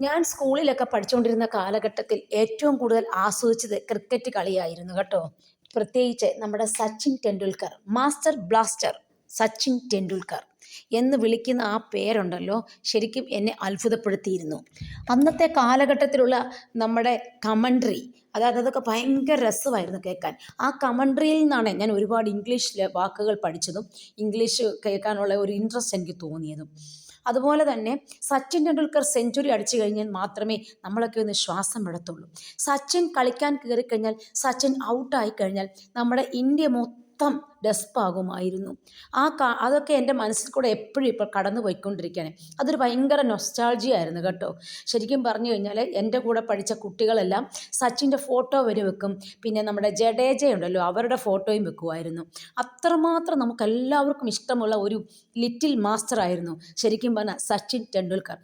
ഞാൻ സ്കൂളിലൊക്കെ പഠിച്ചുകൊണ്ടിരുന്ന കാലഘട്ടത്തിൽ ഏറ്റവും കൂടുതൽ ആസ്വദിച്ചത് ക്രിക്കറ്റ് കളിയായിരുന്നു കേട്ടോ. പ്രത്യേകിച്ച് നമ്മുടെ സച്ചിൻ ടെണ്ടുൽക്കർ മാസ്റ്റർ ബ്ലാസ്റ്റർ സച്ചിൻ ടെണ്ടുൽക്കർ എന്ന് വിളിക്കുന്ന ആ പേരുണ്ടല്ലോ ശരിക്കും എന്നെ അത്ഭുതപ്പെടുത്തിയിരുന്നു. അന്നത്തെ കാലഘട്ടത്തിലുള്ള നമ്മുടെ കമൻട്രി അതായത് അതൊക്കെ ഭയങ്കര രസമായിരുന്നു കേൾക്കാൻ. ആ കമൻട്രിയിൽ നിന്നാണ് ഞാൻ ഒരുപാട് ഇംഗ്ലീഷിലെ വാക്കുകൾ പഠിച്ചതും ഇംഗ്ലീഷ് കേൾക്കാനുള്ള ഒരു ഇൻട്രസ്റ്റ് എനിക്ക് തോന്നിയതും. അതുപോലെ തന്നെ സച്ചിൻ ടെണ്ടുൽക്കർ സെഞ്ചുറി അടിച്ചു കഴിഞ്ഞാൽ മാത്രമേ നമ്മളൊക്കെ ഒന്ന് ശ്വാസം എടുത്തുള്ളൂ സച്ചിൻ കളിക്കാൻ കയറിക്കഴിഞ്ഞാൽ സച്ചിൻ ഔട്ടായി കഴിഞ്ഞാൽ നമ്മുടെ ഇന്ത്യ മൊത്തം ഡെസ്പാകുമായിരുന്നു. ആ കാ അതൊക്കെ എന്റെ മനസ്സിൽ കൂടെ എപ്പോഴും ഇപ്പോൾ കടന്നു പോയിക്കൊണ്ടിരിക്കുകയാണ് അതൊരു ഭയങ്കര നൊസ്റ്റാൾജി ആയിരുന്നു കേട്ടോ. ശരിക്കും പറഞ്ഞു കഴിഞ്ഞാൽ എന്റെ കൂടെ പഠിച്ച കുട്ടികളെല്ലാം സച്ചിന്റെ ഫോട്ടോ വരെ വെക്കും. പിന്നെ നമ്മുടെ ജഡേജ ഉണ്ടല്ലോ അവരുടെ ഫോട്ടോയും വെക്കുമായിരുന്നു. അത്രമാത്രം നമുക്ക് എല്ലാവർക്കും ഇഷ്ടമുള്ള ഒരു ലിറ്റിൽ മാസ്റ്റർ ആയിരുന്നു ശരിക്കും പറഞ്ഞാൽ സച്ചിൻ ടെണ്ടുൽക്കർ.